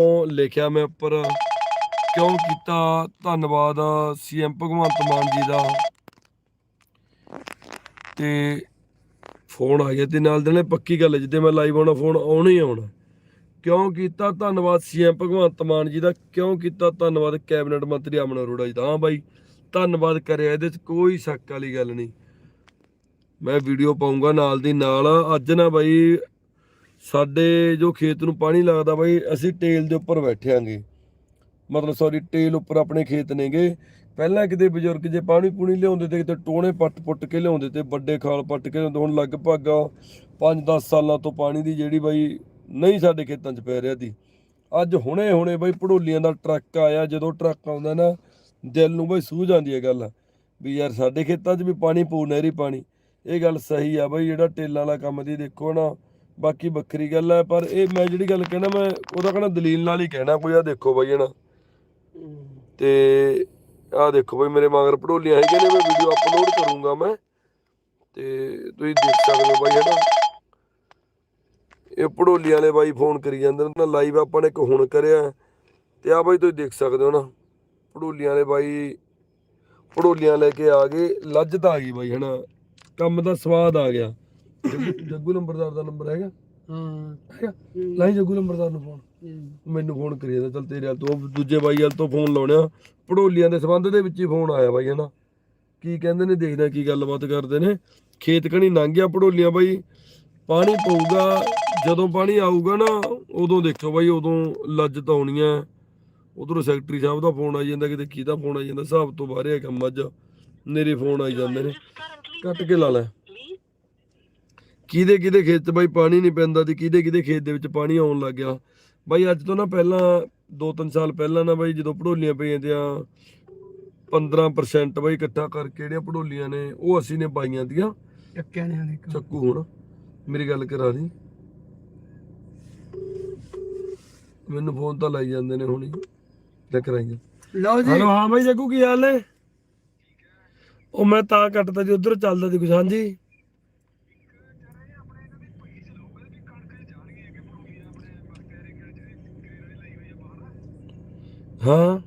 ਉਹ ਲਿਖਿਆ ਮੈਂ ਉੱਪਰ। ਕਿਉਂ ਕੀਤਾ? ਧੰਨਵਾਦ ਸੀਐਮ ਭਗਵੰਤ ਮਾਨ ਜੀ ਦਾ। ਤੇ ਫੋਨ ਆ ਗਿਆ ਤੇ ਨਾਲ। ਦੇ ਨਾਲ ਪੱਕੀ ਗੱਲ ਹੈ, ਜਿੱਦੇ ਮੈਂ ਲਾਈਵ ਆਉਣਾ, ਫੋਨ ਆਉਣਾ ਹੀ ਆਉਣਾ। ਕਿਉਂ ਕੀਤਾ? ਧੰਨਵਾਦ ਸੀਐਮ ਭਗਵੰਤ ਮਾਨ ਜੀ ਦਾ। ਕਿਉਂ ਕੀਤਾ? ਧੰਨਵਾਦ ਕੈਬਨਿਟ ਮੰਤਰੀ ਅਮਨ ਅਰੋੜਾ ਜੀ ਦਾ। ਹਾਂ ਬਾਈ, ਧੰਨਵਾਦ ਕਰਿਆ, ਇਹਦੇ 'ਚ ਕੋਈ ਸ਼ੱਕ ਵਾਲੀ ਗੱਲ ਨਹੀਂ। ਮੈਂ ਵੀਡੀਓ ਪਾਉਂਗਾ ਨਾਲ ਦੀ ਨਾਲ। ਅੱਜ ਨਾ ਬਾਈ ਸਾਡੇ ਜੋ ਖੇਤ ਨੂੰ ਪਾਣੀ ਲੱਗਦਾ ਬਾਈ, ਅਸੀਂ ਟੇਲ ਦੇ ਉੱਪਰ ਬੈਠਿਆਂਗੇ ਮਤਲਬ ਸੌਰੀ ਟੇਲ ਉੱਪਰ ਆਪਣੇ ਖੇਤ ਨੇਗੇ। ਪਹਿਲਾਂ ਕਿਤੇ ਬਜ਼ੁਰਗ ਜੇ ਪਾਣੀ ਪੂਣੀ ਲਿਆਉਂਦੇ ਤੇ ਕਿਤੇ ਟੋਣੇ ਪੱਟ ਪੁੱਟ ਕੇ ਲਿਆਉਂਦੇ ਤੇ ਵੱਡੇ ਖਾਲ ਪੱਟ ਕੇ ਲਿਆਉਂਦੇ, ਹੁਣ ਲਗਭਗ 5-10 ਸਾਲਾਂ ਤੋਂ ਪਾਣੀ ਦੀ ਜਿਹੜੀ ਬਾਈ ਨਹੀਂ ਸਾਡੇ ਖੇਤਾਂ 'ਚ ਪੈ ਰਿਹਾ ਦੀ ਅੱਜ ਹੁਣੇ ਹੁਣੇ ਬਾਈ ਪੜੋਲੀਆਂ ਦਾ ਟਰੱਕ ਆਇਆ, ਜਦੋਂ ਟਰੱਕ ਆਉਂਦਾ ਨਾ, ਦਿਲ ਨੂੰ ਬਾਈ ਸੂਝ ਆਉਂਦੀ ਹੈ ਗੱਲ। ਵੀ ਯਾਰ ਸਾਡੇ ਖੇਤਾਂ 'ਚ ਵੀ ਪਾਣੀ ਪੂ ਨਹਿਰੀ ਪਾਣੀ। ਇਹ ਗੱਲ ਸਹੀ ਆ ਬਾਈ, ਜਿਹੜਾ ਟੇਲਾਂ ਵਾਲਾ ਕੰਮ ਦੀ ਦੇਖੋ ਨਾ ਬਾਕੀ ਵੱਖਰੀ ਗੱਲ ਹੈ, ਪਰ ਇਹ ਮੈਂ ਜਿਹੜੀ ਗੱਲ ਕਹਿਣਾ, ਮੈਂ ਉਹਦਾ ਕਹਿਣਾ ਦਲੀਲ ਨਾਲ ਹੀ ਕਹਿਣਾ, ਕੋਈ ਆ ਦੇਖੋ ਬਾਈ ਹਨਾ। ਤੇ ਆਹ ਦੇਖੋ ਬਾਈ, ਮੇਰੇ ਮਗਰ ਪੜੋਲੀਆਂ ਹੈਗੀਆਂ ਨੇ, ਮੈਂ ਵੀਡੀਓ ਅਪਲੋਡ ਕਰੂੰਗਾ ਮੈਂ। ਤੇ ਤੁਸੀਂ ਦੇਖ ਸਕਦੇ ਹੋ ਬਾਈ ਹਨਾ। ਇਹ ਪੜੋਲੀਆਂ ਵਾਲੇ ਬਾਈ ਫੋਨ ਕਰੀ ਜਾਂਦੇ ਨੇ ਨਾ ਲਾਈਵ ਆਪਾਂ ਨੇ ਇੱਕ ਹੁਣ ਕਰਿਆ। ਤੇ ਆ ਬਾਈ ਤੁਸੀਂ ਦੇਖ ਸਕਦੇ ਹੋ ਨਾ ਪੜੋਲੀਆਂ ਵਾਲੇ ਬਾਈ ਪੜੋਲੀਆਂ ਲੈ ਕੇ ਆ ਗਏ, ਲੱਜ ਤਾਂ ਆ ਗਈ ਬਾਈ ਹਨਾ। ਕੰਮ ਦਾ ਸਵਾਦ ਆ ਗਿਆ। ਜੱਗੂ- ਜੱਗੂ ਨੰਬਰਦਾਰ ਦਾ ਨੰਬਰ ਹੈਗਾ। ਹਾਂ। ਹੈਗਾ? ਲਾਈ ਜੱਗੂ ਨੰਬਰਦਾਰ ਨੂੰ ਫੋਨ ਮੈਨੂੰ ਫੋਨ ਕਰੀ ਜਾਂਦਾ ਚਲ ਤੇਰੇ ਹਾਲ ਤੋਂ ਦੂਜੇ ਬਾਈ ਹਾਲ ਤੋਂ ਫੋਨ ਲਾਉਣਿਆ ਪੜੋਲੀਆਂ ਦੇ ਸੰਬੰਧ ਦੇ ਵਿੱਚ ਹੀ ਫੋਨ ਆਇਆ ਬਾਈ ਹਨਾ ਕੀ ਕਹਿੰਦੇ ਨੇ ਦੇਖਦਾ ਕੀ ਗੱਲਬਾਤ ਕਰਦੇ ਨੇ। ਖੇਤ ਕਣੀ ਲੰਘ ਗਿਆ ਪੜੋਲੀਆਂ ਬਾਈ। ਪਾਣੀ ਪਊਗਾ ਜਦੋਂ ਪਾਣੀ ਆਊਗਾ ਨਾ ਉਦੋਂ ਦੇਖੋ ਬਾਈ ਉਦੋਂ ਲੱਜਤ ਆਉਣੀ ਹੈ ਉਧਰੋਂ ਸੈਕਟਰੀ ਸਾਹਿਬ ਦਾ ਫੋਨ ਆਈ ਜਾਂਦਾ ਕਿਤੇ ਕਿਹਦਾ ਫੋਨ ਆਈ ਜਾਂਦਾ ਹਿਸਾਬ ਤੋਂ ਬਾਹਰ ਹੈ ਕੰਮ ਅੱਜ। ਮੇਰੇ ਫੋਨ ਆਈ ਜਾਂਦੇ ਨੇ। ਕੱਟ ਕੇ ਲਾ ਲੈ। ਕਿਹਦੇ ਕਿਹਦੇ ਖੇਤ 'ਚ ਬਾਈ ਪਾਣੀ ਨਹੀਂ ਪੈਂਦਾ ਤੇ ਕਿਹਦੇ ਕਿਹਦੇ ਖੇਤ ਦੇ ਵਿੱਚ ਪਾਣੀ ਆਉਣ ਲੱਗ ਗਿਆ। ਬਾਈ ਅੱਜ ਤੋਂ ਨਾ ਪਹਿਲਾਂ 2-3 ਸਾਲ ਪਹਿਲਾਂ ਨਾ ਬਾਈ ਜਦੋਂ ਪੜੋਲੀਆਂ ਪਈਆਂ ਤੀਆਂ 15% ਬਾਈ ਇਕੱਠਾ ਕਰਕੇ ਜਿਹੜੀਆਂ ਪੜੋਲੀਆਂ ਨੇ ਉਹ ਅਸੀਂ ਨੇ ਪਾਈਆਂ ਤੀਆਂ। ਟੱਕਿਆ ਨੇ ਹਲੇ। ਚੱਕੂ ਹੁਣ ਮੇਰੀ ਗੱਲ ਕਰਾ ਦੀ। ਮੈਨੂੰ ਫੋਨ ਤਾਂ ਲਾਈ ਜਾਂਦੇ ਨੇ ਹੁਣੀ। ਲੈ ਕਰਾਈਆਂ ਲਓ ਜੀ। ਹਲੋ ਹਾਂ ਬਾਈ ਜੱਗੂ ਕੀ ਹਾਲ ਨੇ? ਉਹ ਮੈਂ ਤਾਂ ਕੱਟਦਾ ਜੀ ਉਧਰ ਚੱਲਦਾ ਸੀ ਕੁਛ ਹਾਂਜੀ। ਹਾਂ।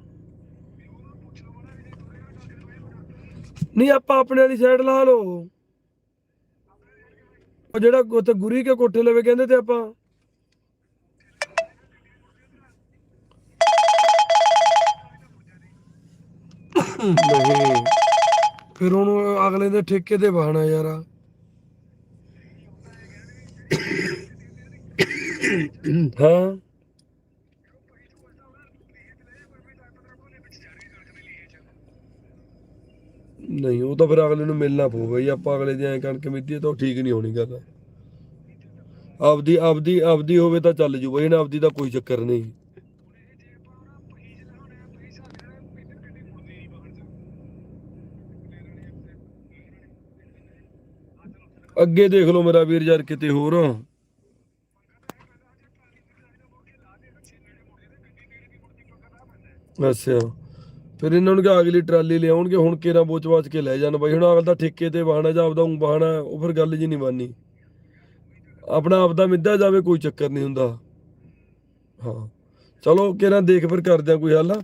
ਨਹੀਂ, ਆਪਾਂ ਆਪਣੇ ਵਾਲੀ ਸਾਈਡ ਲਾ ਲਓ। ਉਹ ਜਿਹੜਾ ਉੱਥੇ ਗੁਰੀ ਕੇ ਕੋਠੇ ਲਵੇ ਕਹਿੰਦੇ ਤੇ ਆਪਾਂ। ਨਹੀਂ, ਫਿਰ ਉਹਨੂੰ ਅਗਲੇ ਦੇ ਠੇਕੇ ਤੇ ਬਹਾਨਾ ਯਾਰ। ਹਾਂ। ਨਹੀਂ, ਉਹ ਤਾਂ ਫਿਰ ਅਗਲੇ ਨੂੰ ਮਿਲਣਾ ਪਊਗਾ ਜੀ ਆਪਾਂ ਅਗਲੇ ਦੀ ਐਂ ਕਣਕ ਮਿੱਤੀ ਤਾਂ ਉਹ ਠੀਕ ਨਹੀਂ ਹੋਣੀ ਗੱਲ। ਆਪਦੀ ਆਪਦੀ ਆਪਦੀ ਹੋਵੇ ਤਾਂ ਚੱਲ ਜੂ ਬਈ ਨਾ ਆਪਦੀ ਦਾ ਕੋਈ ਚੱਕਰ ਨਹੀਂ। ਅੱਗੇ ਦੇਖ ਲਓ ਮੇਰਾ ਵੀਰ ਯਾਰ ਕਿਤੇ ਹੋਰ। ਅੱਛਾ। ਫਿਰ ਇਹਨਾਂ ਨੂੰ ਕਿ ਅਗਲੀ ਟਰਾਲੀ ਲਿਆਉਣਗੇ, ਹੁਣ ਕੇਰਾ ਬੋਚ-ਬਾਚ ਕੇ ਲੈ ਜਾਣ ਬਾਈ। ਹੁਣ ਅਗਲ ਦਾ ਠੇਕੇ ਤੇ ਵਾਹਣਾ ਜਾਂ ਆਪਦਾ ਊਂ ਵਾਹਣਾ ਉਹ ਫਿਰ ਗੱਲ ਜੀ ਨਹੀਂ ਬਾਨੀ ਆਪਣਾ ਆਪਦਾ ਮਿੱਧਾ ਜਾਵੇ, ਕੋਈ ਚੱਕਰ ਨਹੀਂ ਹੁੰਦਾ। ਹਾਂ। ਚਲੋ, ਕੇਰਾ ਦੇਖ ਫਿਰ ਕਰਦੇ ਆ ਕੋਈ ਹੱਲ।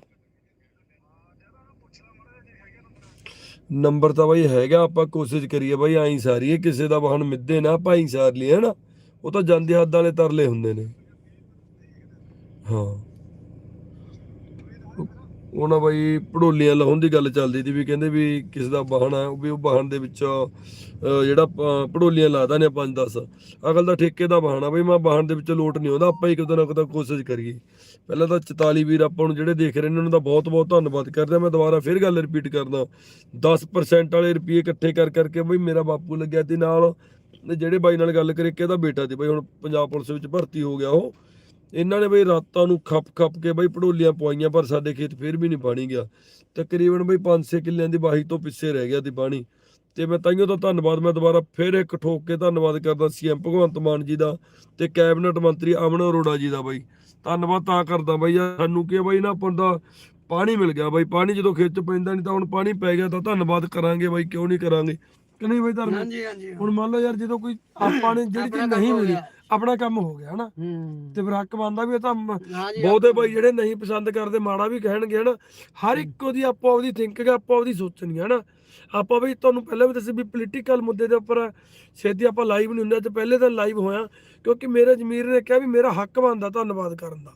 ਨੰਬਰ ਤਾਂ ਬਾਈ ਹੈਗਾ, ਆਪਾਂ ਕੋਸ਼ਿਸ਼ ਕਰੀਏ ਬਾਈ ਆਈ ਸਾਰੀਏ, ਕਿਸੇ ਦਾ ਵਾਹਨ ਮਿੱਧੇ ਨਾ ਭਾਈ ਸਾਰ ਲਈ ਹੈ ਨਾ ਉਹ ਤਾਂ ਜਾਂਦੇ ਹੱਦ ਵਾਲੇ ਤਰਲੇ ਹੁੰਦੇ ਨੇ। ਹਾਂ। ਉਹ ਨਾ ਬਾਈ ਪੜੋਲੀਆਂ ਲਾਉਣ ਦੀ ਗੱਲ ਚੱਲਦੀ ਸੀ ਵੀ ਕਹਿੰਦੇ ਵੀ ਕਿਸੇ ਦਾ ਵਾਹਨ ਆ ਉਹ ਵੀ ਉਹ ਵਾਹਨ ਦੇ ਵਿੱਚ ਜਿਹੜਾ ਪ- ਪੜੋਲੀਆਂ ਲਾਦਾ ਨੇ 5-10 ਅਗਲ ਦਾ ਠੇਕੇ ਦਾ ਵਾਹਨ ਆ ਬਈ, ਮੈਂ ਵਾਹਨ ਦੇ ਵਿੱਚ ਲੋਟ ਨਹੀਂ ਆਉਂਦਾ, ਆਪਾਂ ਹੀ ਕਿਤੇ ਨਾ ਕਿਤੇ ਕੋਸ਼ਿਸ਼ ਕਰੀਏ। ਪਹਿਲਾਂ ਤਾਂ 44 ਵੀਰ ਆਪਾਂ ਨੂੰ ਜਿਹੜੇ ਦੇਖ ਰਹੇ ਨੇ, ਉਹਨਾਂ ਦਾ ਬਹੁਤ ਬਹੁਤ ਧੰਨਵਾਦ ਕਰਦਾ ਮੈਂ ਦੁਬਾਰਾ ਫਿਰ ਗੱਲ ਰਿਪੀਟ ਕਰਦਾ 10% ਵਾਲੇ ਰੁਪਏ ਇਕੱਠੇ ਕਰ ਕਰਕੇ ਬਈ ਮੇਰਾ ਬਾਪੂ ਲੱਗਿਆ ਤੇ ਨਾਲ, ਤੇ ਜਿਹੜੇ ਬਾਈ ਨਾਲ ਗੱਲ ਕਰੀ ਕਿ ਇਹਦਾ ਬੇਟਾ ਸੀ ਬਈ, ਹੁਣ ਪੰਜਾਬ ਪੁਲਿਸ ਵਿੱਚ ਭਰਤੀ ਹੋ ਗਿਆ ਉਹ। ਇਹਨਾਂ ਨੇ ਬਈ ਰਾਤਾਂ ਨੂੰ ਖੱਪ ਖੱਪ ਕੇ ਬਈ ਪੜੋਲੀਆਂ ਪਵਾਈਆਂ ਪਰ ਸਾਡੇ ਖੇਤ ਫਿਰ ਵੀ ਨਹੀਂ ਪਾਣੀ ਗਿਆ। ਤਕਰੀਬਨ ਬਈ 5-6 ਕਿੱਲਿਆਂ ਦੀ ਵਾਹੀ ਤੋਂ ਪਿੱਛੇ ਰਹਿ ਗਿਆ ਤੇ ਪਾਣੀ। ਤੇ ਮੈਂ ਤਾਈਓ ਤਾਂ ਧੰਨਵਾਦ ਮੈਂ ਦੁਬਾਰਾ ਫਿਰ ਇੱਕ ਠੋਕ ਕੇ ਧੰਨਵਾਦ ਕਰਦਾ ਸੀਐਮ ਭਗਵੰਤ ਮਾਨ ਜੀ ਦਾ ਤੇ ਕੈਬਨਿਟ ਮੰਤਰੀ ਅਮਨ ਅਰੋੜਾ ਜੀ ਦਾ ਬਾਈ। ਧੰਨਵਾਦ ਤਾਂ ਕਰਦਾ ਬਾਈ ਸਾਨੂੰ ਕੀ ਬਾਈ ਨਾ ਤਾਂ ਪਾਣੀ ਮਿਲ ਗਿਆ ਬਾਈ। ਪਾਣੀ ਜਦੋਂ ਖੇਤ 'ਚ ਪੈਂਦਾ ਨਹੀਂ ਤਾਂ ਹੁਣ ਪਾਣੀ ਪੈ ਗਿਆ ਤਾਂ ਧੰਨਵਾਦ ਕਰਾਂਗੇ ਬਾਈ ਕਿਉਂ ਨਹੀਂ ਕਰਾਂਗੇ? ਕਿ ਨਹੀਂ ਬਾਈ ਧਰਮ? ਹਾਂਜੀ ਹਾਂਜੀ। ਹੁਣ ਮੰਨ ਲਓ ਯਾਰ ਜਦੋਂ ਕੋਈ ਆਪਾਂ ਨੇ ਜਿਹੜੀ ਚੀਜ਼ ਨਹੀਂ ਮਿਲੀ। ਆਪਣਾ ਕੰਮ ਹੋ ਗਿਆ ਹਨਾ? ਹੂੰ। ਤੇ ਫਿਰ ਹੱਕ ਬਣਦਾ ਵੀ ਇਹ ਤਾਂ ਮ- ਹਾਂ ਜੀ ਬਹੁਤੇ ਭਾਈ ਜਿਹੜੇ ਨਹੀਂ ਪਸੰਦ ਕਰਦੇ ਮਾੜਾ ਵੀ ਕਹਿਣਗੇ ਹਨਾ? ਹਰ ਇੱਕ ਉਹਦੀ ਆਪੋ ਆਪਦੀ ਥਿੰਕਿੰਗ ਆਪੋ ਆਪਦੀ ਸੋਚਣੀ ਹੈ ਹਨਾ? ਆਪਾਂ ਵੀ ਤੁਹਾਨੂੰ ਪਹਿਲਾਂ ਵੀ ਦੱਸਿਆ ਵੀ ਪੋਲੀਟੀਕਲ ਮੁੱਦੇ ਦੇ ਉੱਪਰ ਛੇਤੀ ਆਪਾਂ ਲਾਈਵ ਨਹੀਂ ਹੁੰਦੇ ਤੇ ਪਹਿਲੇ ਦਿਨ ਲਾਈਵ ਹੋਇਆ ਕਿਉਂਕਿ ਮੇਰੇ ਜ਼ਮੀਰ ਨੇ ਕਿਹਾ ਵੀ ਮੇਰਾ ਹੱਕ ਬਣਦਾ ਧੰਨਵਾਦ ਕਰਨ ਦਾ।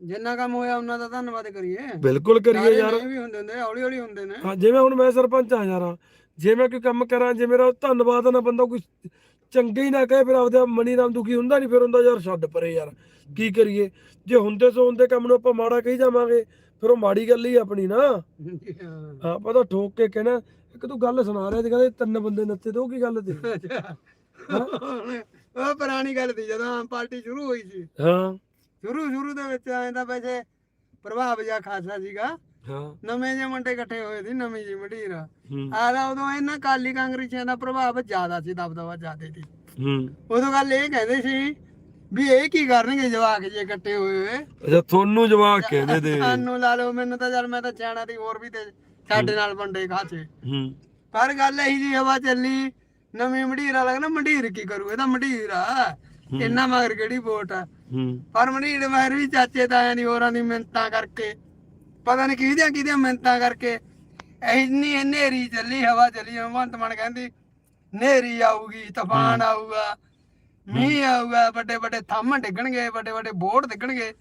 ਜਿੰਨਾ ਕੰਮ ਹੋਇਆ ਉਹਨਾਂ ਦਾ ਧੰਨਵਾਦ ਕਰੀਏ। ਬਿਲਕੁਲ ਕਰੀਏ ਸਾਰੇ ਯਾਰ। ਨਹੀਂ ਵੀ ਹੁੰਦੇ ਹੁੰਦੇ ਹੌਲੀ ਹੌਲੀ ਹੁੰਦੇ ਨੇ। ਹਾਂ ਜਿਵੇਂ ਹੁਣ ਮੈਂ ਸਰਪੰਚ ਆ ਯਾਰ ਜੇ ਮੈਂ ਕੋਈ ਕੰਮ ਕਰਾਂ ਜੇ ਮੇਰਾ ਧੰਨਵਾਦ ਨਾ ਬੰਦਾ ਕੋਈ ਚੰਗਾ ਹੀ ਨਾ ਕਹੇ ਫਿਰ ਆਪਦੇ ਮਨੀ ਨਾਮ ਦੁਖੀ ਹੁੰਦਾ ਨਹੀਂ ਫਿਰ ਹੁੰਦਾ ਯਾਰ ਛੱਡ ਪਰੇ ਯਾਰ ਕੀ ਕਰੀਏ? ਜੇ ਹੁੰਦੇ ਸੋ ਹੁੰਦੇ ਕੰਮ ਨੂੰ ਆਪਾਂ ਮਾੜਾ ਕਹੀ ਜਾਵਾਂਗੇ ਫਿਰ ਉਹ ਮਾੜੀ ਗੱਲ ਹੀ ਆਪਣੀ ਨਾ। ਹਾਂ। ਪਤਾ ਠੋਕ ਕੇ ਕਹਿਣਾ ਇੱਕ ਤੂੰ ਗੱਲ ਸੁਣਾ ਰਿਹਾ ਸੀ ਕਹਿੰਦੇ ਤਿੰਨ ਬੰਦੇ ਨੱਚੇ ਤੇ ਉਹ ਕੀ ਗੱਲ ਤੇ ਉਹ ਪੁਰਾਣੀ ਗੱਲ ਸੀ ਜਦੋਂ ਆਮ ਪਾਰਟੀ ਸ਼ੁਰੂ ਹੋਈ ਸੀ। ਹਾਂ। ਸ਼ੁਰੂ ਸ਼ੁਰੂ ਦੇ ਵਿੱਚ ਐਂ ਤਾਂ ਵੈਸੇ ਪ੍ਰਭਾਵ ਜਿਹਾ ਖਾਸਾ ਸੀਗਾ। ਹਾਂ। ਨਵੇਂ ਜਿਹੇ ਮੁੰਡੇ ਇਕੱਠੇ ਹੋਏ ਸੀ ਨਵੀਂ ਜੀ ਮਢੀਰ ਆਦਾ ਉਦੋਂ ਇਹਨਾਂ ਕਾਲੀ ਕਾਂਗਰਸੀਆਂ ਦਾ ਪ੍ਰਭਾਵ ਜ਼ਿਆਦਾ ਸੀ ਦਬਦਬਾ ਜ਼ਿਆਦਾ ਸੀ। ਹੂੰ। ਉਦੋਂ ਗੱਲ ਇਹ ਕਹਿੰਦੇ ਸੀ ਵੀ ਇਹ ਕੀ ਕਰਨਗੇ ਜਵਾਕ ਜੇ ਇਕੱਠੇ ਹੋਏ ਹੋਏ? ਅੱਛਾ ਤੁਹਾਨੂੰ ਜਵਾਬ ਕਹਿੰਦੇ ਦੇ ਸਾਨੂੰ ਲਾ ਲਓ ਮੈਨੂੰ ਤਾਂ ਚੱਲ ਮੈਂ ਤਾਂ ਸਿਆਣਾ ਦੀ ਹੋਰ ਵੀ ਤੇ ਸਾਡੇ ਨਾਲ ਵੰਡੇ ਖਾਸੇ। ਹੂੰ। ਪਰ ਗੱਲ ਇਹੀ ਜੀ ਹਵਾ ਚੱਲੀ ਨਵੀਂ ਵਾਲਾ ਕਹਿੰਦਾ ਮੰਡੀਰ ਕੀ ਕਰੂ ਇਹ ਤਾਂ ਮੰਡੀਰ ਆ। ਇੰਨਾ ਮਗਰ ਕਿਹੜੀ ਵੋਟ ਆ? ਹੂੰ। ਪਰ ਮੰਡੀਰ ਮਗਰ ਵੀ ਚਾਚੇ ਤਾਇਆਂ ਦੀ ਹੋਰਾਂ ਦੀ ਮਿੰਤਾਂ ਕਰਕੇ ਪਤਾ ਨਹੀਂ ਕਿਹਦੀਆਂ ਕਿਹਦੀਆਂ ਮਿੰਤਾਂ ਕਰਕੇ ਇੰਨੀ ਹਨੇਰੀ ਚੱਲੀ ਹਵਾ ਚੱਲੀ ਹਮੰਤ ਮਨ ਕਹਿੰਦੀ ਹਨੇਰੀ ਆਊਗੀ ਤੂਫਾਨ ਆਊਗਾ ਮੀਂਹ ਆਊਗਾ ਵੱਡੇ ਵੱਡੇ ਥੰਮ ਡਿੱਗਣਗੇ ਵੱਡੇ ਵੱਡੇ ਬੋਰਡ ਡਿੱਗਣਗੇ।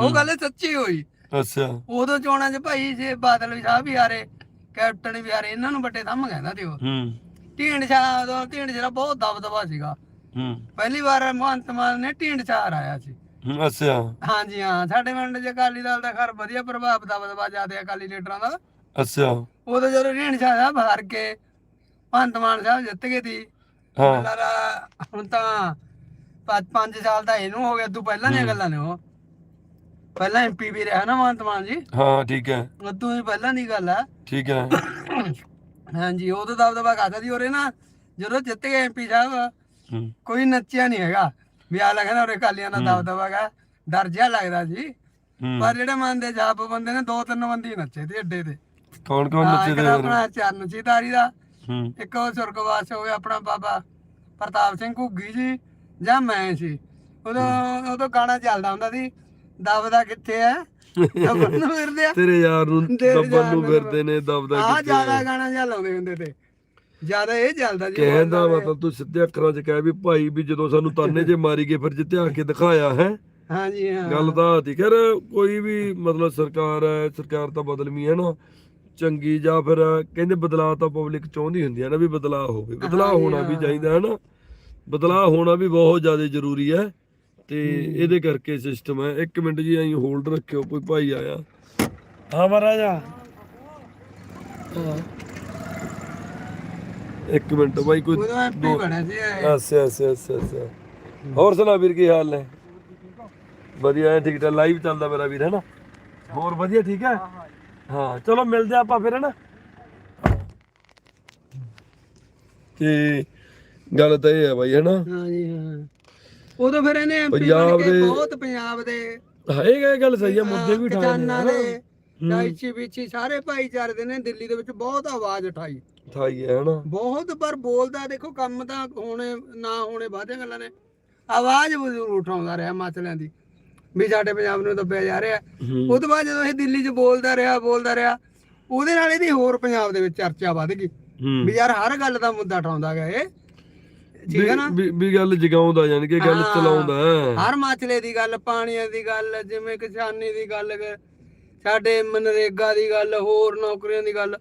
ਉਹ ਗੱਲ ਸੱਚੀ ਹੋਈ। ਅੱਛਾ। ਉਦੋਂ ਚੋਣਾਂ 'ਚ ਭਾਈ ਜੇ ਬਾਦਲ ਵੀ ਸਾਹਿਬ ਵੀ ਆ ਰਹੇ ਕੈਪਟਨ ਵੀ ਆ ਰਹੇ ਇਹਨਾਂ ਨੂੰ ਵੱਡੇ ਥੰਮ ਕਹਿੰਦਾ ਤੇ ਉਹ। ਹੂੰ। ਢੀਂਡ ਸ਼ਾਹ ਉਦੋਂ ਢੀਂਡ ਸ਼ਾਹ ਬਹੁਤ ਦਬਦਬਾ ਸੀਗਾ। ਹੂੰ। ਪਹਿਲੀ ਵਾਰ ਮਹੰਤ ਮਾਨ ਨੇ ਢੀਂਡ ਸ਼ਾਹ ਆਇਆ ਸੀ। ਅੱਛਾ। ਹਾਂਜੀ ਹਾਂ ਸਾਡੇ ਪਿੰਡ 'ਚ ਅਕਾਲੀ ਦਲ ਦਾ ਖਰ ਵਧੀਆ ਪ੍ਰਭਾਵ ਦਬਦਬਾ ਜ਼ਿਆਦਾ ਅਕਾਲੀ ਲੀਡਰਾਂ ਦਾ। ਅੱਛਾ। ਉਦੋਂ ਜਦੋਂ ਢੀਂਡ ਸ਼ਾਹ ਸਾਹਿਬ ਹਾਰ ਕੇ ਮਹੰਤ ਮਾਨ ਸਾਹਿਬ ਜਿੱਤ ਗਏ ਸੀ। ਹਾਂ। ਹੁਣ ਤਾਂ 5 ਸਾਲ ਦਾ ਇਹਨੂੰ ਹੋ ਗਿਆ ਤੂੰ ਪਹਿਲਾਂ ਦੀਆਂ ਗੱਲਾਂ ਨੇ ਉਹ। ਪਹਿਲਾਂ ਐਮਪੀ ਵੀ ਰਿਹਾ ਨਾ ਮਹੰਤ ਮਾਨ ਜੀ। ਹਾਂ ਠੀਕ ਹੈ। ਉਦੋਂ ਹੀ ਪਹਿਲਾਂ ਦੀ ਗੱਲ ਆ। ਠੀਕ ਹੈ। ਹਾਂਜੀ ਉਦੋਂ ਦਬਦਬਾ ਕਰਦਾ ਸੀ ਔਰੇ ਨਾ ਜਦੋਂ ਜਿੱਤ ਗਏ ਐਮਪੀ ਸਾਹਿਬ ਕੋਈ ਨੱਚਿਆ ਨਹੀਂ ਹੈਗਾ। ਵੀ ਆ ਲੱਗਦਾ ਔਰੇ ਕਾਲੀਆਂ ਦਾ ਦਬਦਬਾ ਗਾ ਡਰ ਜਿਹਾ ਲੱਗਦਾ ਹੂੰ। ਪਰ ਜਿਹੜੇ ਮਨ ਦੇ ਜਾਪ ਬੰਦੇ ਨੇ ਦੋ ਤਿੰਨ ਬੰਦੇ ਹੀ ਨੱਚੇ ਤੇ ਅੱਡੇ ਤੇ। ਕੌਣ ਕੌਣ ਨੱਚੇ ਤਾਂ? ਆਪਣਾ ਚਰਨ ਚੀਤਾਰੀ ਦਾ ਇੱਕ ਉਹ ਸੁਰਗਵਾਸ ਹੋ ਗਿਆ ਆਪਣਾ ਬਾਬਾ ਪ੍ਰਤਾਪ ਸਿੰਘ ਘੁੱਗੀ ਜੀ ਜਾਂ ਮੈਂ ਸੀ। ਉਦੋਂ ਉਦੋਂ ਗਾਣਾ ਚੱਲਦਾ ਹੁੰਦਾ ਸੀ ਦਬਦਾ ਕਿੱਥੇ ਹੈ ਦਬਨ ਨੂੰ ਫਿਰਦੇ ਆ। ਤੇਰੇ ਯਾਰ ਨੂੰ ਯਾਰ ਨੂੰ ਫਿਰਦੇ ਨੇ ਦਬਦਾ ਆ ਕਿੱਥੇ ਜ਼ਿਆਦਾ ਗਾਣਾ ਲਾਉਂਦੇ ਹੁੰਦੇ ਤੇ। ਜ਼ਿਆਦਾ ਇਹ ਚੱਲਦਾ ਜੀ ਕਹਿੰਦਾ ਮਤਲਬ ਤੂੰ ਸਿੱਧੇ ਅੱਖਰਾਂ 'ਚ ਕਹਿ ਵੀ ਭਾਈ ਵੀ ਜਦੋਂ ਸਾਨੂੰ ਤਾਨੇ ਜੇ ਮਾਰੀ ਗਏ ਫਿਰ ਜਿੱਤੇ ਆ ਕੇ ਦਿਖਾਇਆ ਹੈ? ਹਾਂਜੀ ਹਾਂ। ਗੱਲ ਤਾਂ ਕਰ ਕੋਈ ਵੀ ਮਤਲਬ ਸਰਕਾਰ ਹੈ ਸਰਕਾਰ ਤਾਂ ਬਦਲਵੀਂ ਹੈ ਨਾ। ਚੰਗੀ ਜਾਂ ਫਿਰ ਕਹਿੰਦੇ ਬਦਲਾਅ ਤਾਂ ਪਬਲਿਕ ਚਾਹੁੰਦੀ ਹੁੰਦੀ ਹੈ ਨਾ ਵੀ ਬਦਲਾਅ ਹੋਵੇ। ਬਦਲਾਅ ਹੋਣਾ ਵੀ। ਚਾਹੀਦਾ ਹੈ ਨਾ। ਬਦਲਾਅ ਹੋਣਾ ਵੀ ਬਹੁਤ ਜ਼ਿਆਦਾ ਜ਼ਰੂਰੀ ਹੈ ਤੇ ਇਹਦੇ ਕਰਕੇ ਸਿਸਟਮ ਹੈ। ਇੱਕ ਮਿੰਟ ਜੀ ਐਂ ਹੋਲਡ ਰੱਖਿਓ ਕੋਈ ਭਾਈ ਆਇਆ। ਹਾਂ ਮਹਾਰਾਜਾ। ਹਾਂ। ਇੱਕ ਮਿੰਟ ਬਾਈ ਕੋਈ ਉਦੋਂ ਐਮਪੀ ਬਣਿਆ ਸੀ ਇਹ। ਅੱਛਾ ਅੱਛਾ ਅੱਛਾ ਅੱਛਾ। ਹੋਰ ਸੁਣਾ ਵੀਰ ਕੀ ਹਾਲ ਨੇ? ਵਧੀਆ ਹੈ ਠੀਕ ਠਾਕ। ਲਾਈਵ ਚੱਲਦਾ ਮੇਰਾ ਵੀਰ ਹੈ ਨਾ ਹੋਰ ਵਧੀਆ ਠੀਕ ਹੈ? ਹਾਂ ਚਲੋ ਮਿਲਦੇ ਆ ਆਪਾਂ ਫਿਰ ਹੈ ਨਾ ਤੇ ਗੱਲ ਤਾਂ ਇਹ ਹੈ ਬਾਈ ਹੈ ਨਾ ਹਾਂਜੀ ਹਾਂ। ਉਦੋਂ ਫਿਰ ਇਹਨੇ ਐਮਪੀ ਪੰਜਾਬ ਬਣ ਕੇ ਦੇ- ਬਹੁਤ ਪੰਜਾਬ ਦੇ ਹਾਂ ਇਹ ਇਹ ਗੱਲ ਸਹੀ ਹੈ ਮੁੱਦੇ ਵੀ ਠਾਣੇ ਕਿਸਾਨਾਂ ਨੇ ਦੇ ਵਿਚੀ ਸਾਰੇ ਭਾਈਚਾਰੇ ਦੇ ਨੇ ਦਿੱਲੀ ਦੇ ਵਿੱਚ ਬਹੁਤ ਆਵਾਜ਼ ਉਠਾਈ। ਠਾਈ ਹੈ ਨਾ ਬਹੁਤ ਪਰ ਬੋਲਦਾ ਦੇਖੋ ਕੰਮ ਤਾਂ ਹੋਣੇ ਨਾ ਹੋਣੇ ਬਾਅਦੀਆਂ ਗੱਲਾਂ ਨੇ। ਆਵਾਜ਼ ਜ਼ਰੂਰ ਉਠਾਉਂਦਾ ਰਿਹਾ ਮਾਤਲਿਆਂ ਦੀ ਵੀ ਸਾਡੇ ਪੰਜਾਬ ਨੂੰ ਦੱਬਿਆ ਜਾ ਰਿਹਾ। ਉਹ ਤੋਂ ਬਾਅਦ ਜਦੋਂ ਇਹ ਦਿੱਲੀ 'ਚ ਬੋਲਦਾ ਰਿਹਾ ਬੋਲਦਾ ਰਿਹਾ ਉਹਦੇ ਨਾਲ ਇਹਦੀ ਹੋਰ ਪੰਜਾਬ ਦੇ ਵਿੱਚ ਚਰਚਾ ਵੱਧ ਗਈ। ਵੀ ਯਾਰ ਹਰ ਗੱਲ ਦਾ ਮੁੱਦਾ ਉਠਾਉਂਦਾ ਗਿਆ ਇਹ। ਠੀਕ ਹੈ ਨਾ? ਵੀ ਗੱਲ ਜਗਾਉਂਦਾ ਯਾਨੀ ਕਿ ਗੱਲ। ਚਲਾਉਂਦਾ। ਹਰ ਮਾਚਲੇ ਦੀ ਗੱਲ ਪਾਣੀਆਂ ਦੀ ਗੱਲ ਜਿਵੇਂ ਕਿਸਾਨੀ ਦੀ ਗੱਲ ਸਾਡੇ ਮਨਰੇਗਾ ਦੀ ਗੱਲ ਹੋਰ ਨੌਕਰੀਆਂ ਦੀ ਗੱਲ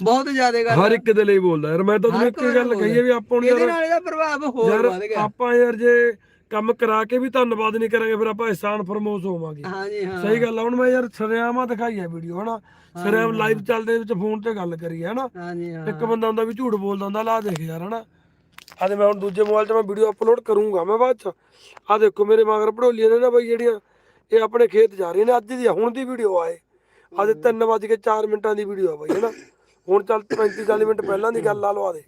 ਬਹੁਤ ਜ਼ਿਆਦਾ ਗੱਲ ਹਰ ਇੱਕ ਦੇ ਲਈ ਬੋਲਦਾ ਯਾਰ ਮੈਂ ਤਾਂ ਤੁਹਾਨੂੰ ਇੱਕ ਗੱਲ ਕਹੀ ਹੈ ਵੀ ਆਪਾਂ ਨੂੰ ਇਹਦੇ ਨਾਲ ਇਹਦਾ ਪ੍ਰਭਾਵ ਹੋਰ ਵੱਧ ਗਿਆ। ਆਪਾਂ ਯਾਰ ਜੇ ਕੰਮ ਕਰਾ ਕੇ ਵੀ ਧੰਨਵਾਦ ਨਹੀਂ ਕਰਾਂਗੇ ਫਿਰ ਆਪਾਂ ਇਹਸਾਨ ਫਰਮੋਸ ਹੋਵਾਂਗੇ। ਹਾਂਜੀ ਹਾਂ। ਸਹੀ ਗੱਲ ਆ ਹੁਣ ਮੈਂ ਯਾਰ ਸਰਿਆਮਾ ਦਿਖਾਈ ਹੈ ਵੀਡੀਓ ਹਨਾ? ਸਰਿਆਮ ਲਾਈਵ ਚੱਲਦੇ ਵਿੱਚ ਫੋਨ ਤੇ ਗੱਲ ਕਰੀ ਹੈ ਹਨਾ ਹਾਂਜੀ ਹਾਂ। ਇੱਕ ਬੰਦਾ ਹੁੰਦਾ ਵੀ ਝੂਠ ਬੋਲਦਾ ਹੁੰਦਾ ਲਾ ਦੇਖ ਯਾਰ ਹਨਾ? ਆ ਤੇ ਮੈਂ ਹੁਣ ਦੂਜੇ ਮੋਬਾਈਲ 'ਤੇ ਮੈਂ ਵੀਡੀਓ ਅਪਲੋਡ ਕਰੂੰਗਾ ਮੈਂ ਬਾਅਦ 'ਚ। ਆ ਦੇਖੋ ਮੇਰੇ ਮਗਰ ਭੜੋਲੀਆਂ ਨੇ ਨਾ ਬਈ ਜਿਹੜੀਆਂ ਇਹ ਆਪਣੇ ਖੇਤ ਜਾ ਰਹੀਆਂ ਨੇ ਅੱਜ ਦੀ ਆ, ਹੁਣ ਦੀ ਵੀਡੀਓ ਆਏ ਅੱਜ 3 ਵਜੇ ਕੇ 4 ਮਿੰਟਾਂ ਦੀ ਵੀਡੀਓ ਆ ਬਈ ਹਨਾ? ਹੁਣ ਚੱਲ 35 40 ਮਿੰਟ ਪਹਿਲਾਂ ਦੀ ਗੱਲ ਲਾ ਲਵਾ ਦੇ।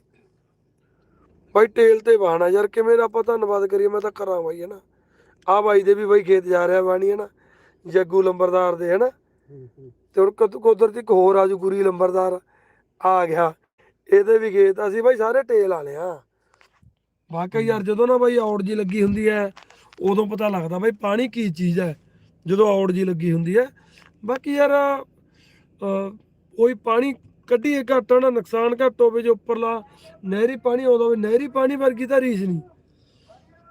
ਬਾਈ ਟੇਲ ਤੇ ਬਾਣਾ ਯਾਰ ਕਿਵੇਂ ਦਾ ਆਪਾਂ ਧੰਨਵਾਦ ਕਰੀਏ ਮੈਂ ਤਾਂ ਕਰਾਂ ਬਾਈ ਹਨਾ। ਆ ਬਾਈ ਦੇ ਵੀ ਬਾਈ ਖੇਤ ਜਾ ਰਿਹਾ ਬਾਣੀ ਹਨਾ। ਜੱਗੂ ਲੰਬਰਦਾਰ ਦੇ ਹਨਾ। ਤੇ ਹੁਣ ਕੁਦਰਤੀ ਇੱਕ ਹੋਰ ਆਜੂ ਗੁਰੀ ਲੰਬਰਦਾਰ ਆ ਗਿਆ। ਇਹਦੇ ਵੀ ਖੇਤ ਅਸੀਂ ਬਾਈ ਸਾਰੇ ਟੇਲ ਵਾਲੇ ਲਿਆ ਵਾਕਈ ਯਾਰ ਜਦੋਂ ਨਾ ਬਾਈ ਔੜ ਜੀ ਲੱਗੀ ਹੁੰਦੀ ਹੈ ਉਦੋਂ ਪਤਾ ਲੱਗਦਾ ਬਾਈ ਪਾਣੀ ਕੀ ਚੀਜ਼ ਹੈ ਜਦੋਂ ਔੜ ਜੀ ਲੱਗੀ ਹੁੰਦੀ ਹੈ। ਬਾਕੀ ਯਾਰ ਅਹ, ਕੋਈ ਪਾਣੀ ਕੱਢੀਏ ਘੱਟ ਨਾ ਨੁਕਸਾਨ ਘੱਟ ਹੋਵੇ ਜੋ ਉੱਪਰਲਾ ਨਹਿਰੀ ਪਾਣੀ ਆਉਂਦਾ ਹੋਵੇ ਨਹਿਰੀ ਪਾਣੀ ਵਰਗੀ ਤਾਂ ਰੀਸ ਨਹੀਂ।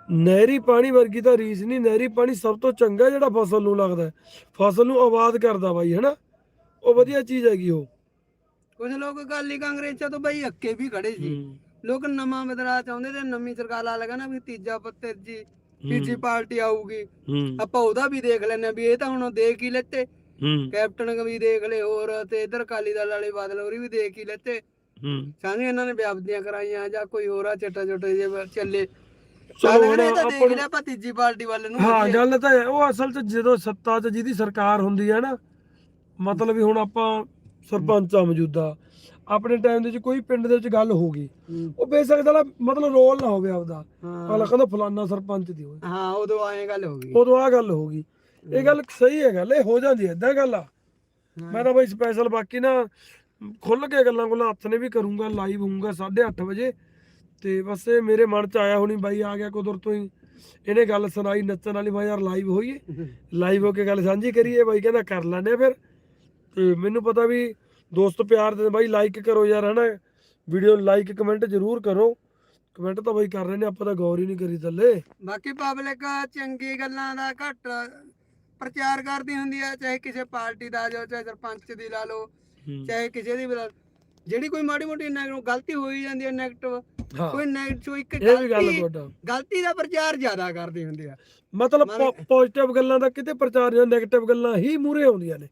ਨਹਿਰੀ ਪਾਣੀ ਵਰਗੀ ਤਾਂ ਰੀਸ ਨਹੀਂ ਨਹਿਰੀ ਪਾਣੀ ਸਭ ਤੋਂ ਚੰਗਾ ਜਿਹੜਾ ਫਸਲ ਨੂੰ ਲੱਗਦਾ। ਫਸਲ ਨੂੰ ਆਬਾਦ ਕਰਦਾ ਬਾਈ ਹੈਨਾ? ਉਹ ਵਧੀਆ ਚੀਜ਼ ਹੈਗੀ ਉਹ। ਕੁਝ ਲੋਕ ਅਕਾਲੀ ਕਾਂਗਰਸ ਤੋਂ ਬਈ ਅੱਕੇ ਵੀ ਖੜੇ ਸੀ। ਲੋਕ ਨਵਾਂ ਬਦਲਾਅ ਚਾਹੁੰਦੇ ਤੇ ਨਵੀਂ ਸਰਕਾਰ ਆ ਲਗਾ ਨਾ ਵੀ ਤੀਜਾ ਪੱਤਰ ਜੀ ਤੀਜੀ ਪਾਰਟੀ ਆਊਗੀ। ਆਪਾਂ ਉਹਦਾ ਵੀ ਦੇਖ ਲੈਣੇ ਵੀ ਇਹ ਤਾਂ ਹੁਣ ਦੇਖ ਹੀ ਲੈਤੇ। ਕੈਪਟਨ ਵੀ ਦੇਖ ਲਏ ਹੋਰ ਤੇ ਇਧਰ ਅਕਾਲੀ ਦਲ ਵਾਲੇ ਬਾਦਲ ਹੋਰੀ ਵੀ ਦੇਖ ਹੀ ਲੈਤੇ। ਹੂੰ। ਸਾਂਝੇ ਇਹਨਾਂ ਨੇ ਵਿਆਪਦੀਆਂ ਕਰਾਈਆਂ ਜਾਂ ਕੋਈ ਹੋਰ ਆ ਚਟਾ ਚਟੇ ਜੇ ਚੱਲੇ। ਚਲੋ ਚਲੋ ਹੁਣ ਤਾਂ ਦੇਖ ਆਪਾਂ ਨੂੰ- ਲਿਆ ਆਪਾਂ ਤੀਜੀ ਪਾਰਟੀ ਵੱਲ ਨੂੰ ਹਾਂ ਵਧੀਆ। ਗੱਲ ਤਾਂ ਹੈ, ਉਹ ਅਸਲ 'ਚ ਜਦੋਂ ਸੱਤਾ 'ਚ ਜਿਹਦੀ ਸਰਕਾਰ ਹੁੰਦੀ ਹੈ ਨਾ ਮਤਲਬ ਵੀ ਹੁਣ ਆਪਾਂ ਸਰਪੰਚ ਆ ਮੌਜੂਦਾ ਆਪਣੇ ਟਾਈਮ ਦੇ ਵਿੱਚ ਕੋਈ ਪਿੰਡ ਦੇ ਵਿੱਚ ਗੱਲ ਹੋ ਗਈ। ਉਹ ਬੇਸ਼ੱਕ ਦਾ ਮਤਲਬ ਰੋਲ ਨਾ ਹੋਵੇ ਆਪਦਾ। ਹਾਂ। ਕਹਿੰਦਾ ਫਲਾਨਾ ਸਰਪੰਚ ਦੀ ਹੋਵੇ। ਹਾਂ ਉਦੋਂ ਆਏ ਗੱਲ ਹੋ ਗਈ। ਉਦੋਂ ਆ ਗੱਲ ਹੋ ਗਈ। ਇਹ ਗੱਲ ਸਹੀ ਹੈ ਗੱਲ ਇਹ ਹੋ ਜਾਂਦੀ ਹੈ ਏਦਾਂ ਗੱਲ ਆ। ਮੈਂ ਤਾਂ ਬਈ ਸਪੈਸ਼ਲ ਬਾਕੀ ਨਾ ਖੁੱਲ ਕੇ ਗੱਲਾਂ ਗੁੱਲਾਂ ਹੱਥ ਨੇ ਵੀ ਕਰੂੰਗਾ ਲਾਈਵ ਹੋਊਗਾ 8:30 ਵਜੇ। ਤੇ ਬਸ ਇਹ ਮੇਰੇ ਮਨ ਚ ਆਇਆ ਹੁਣੀ ਬਾਈ ਆ ਗਿਆ ਕੁਦਰਤ ਤੋਂ ਹੀ। ਇਹਨੇ ਗੱਲ ਸੁਣਾਈ ਨੱਚਣ ਵਾਲੀ ਬਾਈ ਯਾਰ ਲਾਈਵ ਹੋਈਏ। ਲਾਈਵ ਹੋ ਕੇ ਗੱਲ ਸਾਂਝੀ ਕਰੀਏ ਬਾਈ ਕਹਿੰਦਾ ਕਰ ਲੈਣੇ ਫਿਰ। ਤੇ ਮੈਨੂੰ ਪਤਾ ਵੀ ਦੋਸਤ ਪਿਆਰ ਦੇ ਬਾਈ ਲਾਈਕ ਕਰੋ ਯਾਰ ਹਨਾ? ਵੀਡੀਓ ਲਾਈਕ ਕਮੈਂਟ ਜ਼ਰੂਰ ਕਰੋ। ਕਮੈਂਟ ਤਾਂ ਬਾਈ ਕਰ ਰਹੇ ਨੇ ਆਪਾਂ ਤਾਂ ਗੌਰ ਹੀ ਨਹੀਂ ਕਰੀ ਥੱਲੇ। ਬਾਕੀ ਪਬਲਿਕ ਚੰਗੀ ਗੱਲਾਂ ਦਾ ਘੱਟ ਪ੍ਰਚਾਰ ਕਰਦੀ ਹੁੰਦੀ ਆ ਚਾਹੇ ਕਿਸੇ ਪਾਰਟੀ ਦਾ ਜੋ ਚਾਹੇ ਸਰਪੰਚ ਦੀ ਲਾ ਲਓ ਚਾਹੇ ਕਿਸੇ ਦੀ ਵੀ ਲਾ ਲਓ। ਜਿਹੜੀ ਕੋਈ ਮਾੜੀ ਮੋਟੀ ਨੈਗੇਟਿਵ ਗਲਤੀ ਹੋਈ ਜਾਂਦੀ ਹੈ ਨੈਗੇਟਿਵ ਹਾਂ। ਕੋਈ ਨੈਗੇਟਿਵ ਇੱਕ ਇਹ ਵੀ ਗੱਲ ਗਲਤੀ ਤੁਹਾਡਾ। ਗਲਤੀ ਦਾ ਪ੍ਰਚਾਰ ਜ਼ਿਆਦਾ ਕਰਦੀ ਹੁੰਦੀ ਆ। ਮਤਲਬ ਪੋਜ਼ਿਟਿਵ ਗੱਲਾਂ ਦਾ ਕਿਤੇ ਪ੍ਰਚਾਰ ਜਾਂ 네ਗੇਟਿਵ ਗੱਲਾਂ ਹੀ ਮੂਰੇ ਆਉਂਦੀਆਂ ਨੇ।